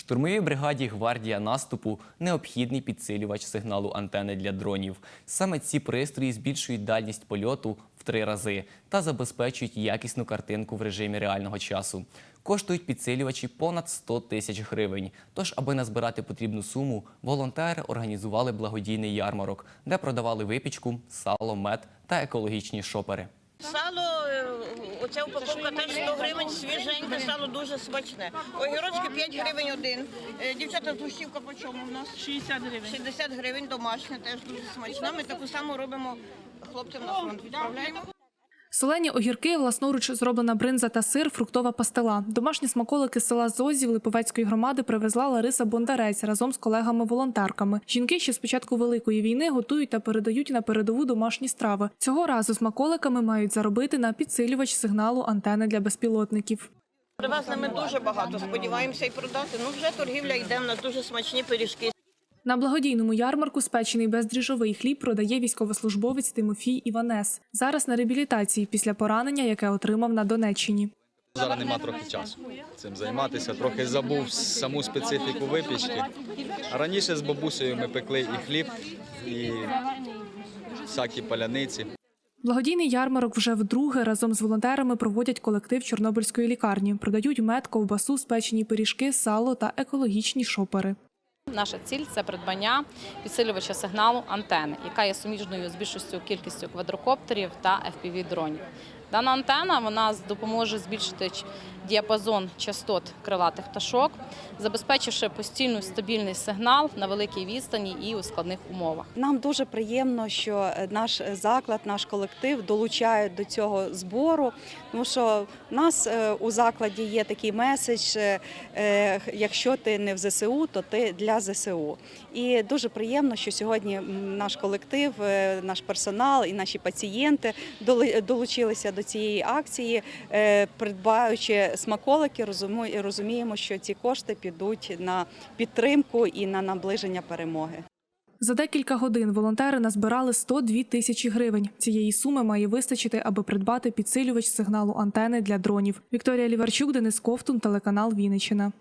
Штурмовій бригаді Гвардія наступу необхідний підсилювач сигналу антени для дронів. Саме ці пристрої збільшують дальність польоту в три рази та забезпечують якісну картинку в режимі реального часу. Коштують підсилювачі понад 100 тисяч гривень. Тож, аби назбирати потрібну суму, волонтери організували благодійний ярмарок, де продавали випічку, сало, мед та екологічні шопери. Сало, е, оця упаковка теж 100 гривень, свіженьке, сало дуже смачне. Огірочки 5 гривень один. Е, Дівчата, тушівка по чому у нас? 60 гривень. 60 гривень домашня, теж дуже смачна. Ми таку саму робимо хлопцям на фронт. Відправляємо. Солені огірки, власноруч зроблена бринза та сир, фруктова пастила. Домашні смаколики з села Зозів Липовецької громади привезла Лариса Бондарець разом з колегами-волонтерками. Жінки ще з початку великої війни готують та передають на передову домашні страви. Цього разу смаколиками мають заробити на підсилювач сигналу антени для безпілотників. Привезли ми дуже багато, сподіваємося і продати. Ну вже торгівля йде, в нас дуже смачні пиріжки. На благодійному ярмарку спечений бездріжовий хліб продає військовослужбовець Тимофій Іванес. Зараз на реабілітації після поранення, яке отримав на Донеччині. Зараз нема трохи часу цим займатися. Трохи забув саму специфіку випічки. Раніше з бабусею ми пекли і хліб, і всякі паляниці. Благодійний ярмарок вже вдруге разом з волонтерами проводять колектив Чорнобильської лікарні. Продають мед, ковбасу, спечені пиріжки, сало та екологічні шопери. Наша ціль це придбання підсилювача сигналу антени, яка є суміжною з більшістю кількістю квадрокоптерів та fpv дронів. Дана антена вона допоможе збільшити діапазон частот крилатих пташок, забезпечивши постійний стабільний сигнал на великій відстані і у складних умовах. Нам дуже приємно, що е, наш заклад, наш колектив долучають до цього збору. Тому що в нас е, у закладі є такий меседж: е, е, якщо ти не в ЗСУ, то ти для ЗСУ. І дуже приємно, що сьогодні наш колектив, е, наш персонал і наші пацієнти долучилися до цієї акції, е, придбаючи смаколики, розуміємо, що ці кошти підуть на підтримку і на наближення перемоги. За декілька годин волонтери назбирали 102 тисячі гривень. Цієї суми має вистачити, аби придбати підсилювач сигналу антени для дронів. Вікторія Ліварчук, Денис Ковтун, телеканал Вінниччина.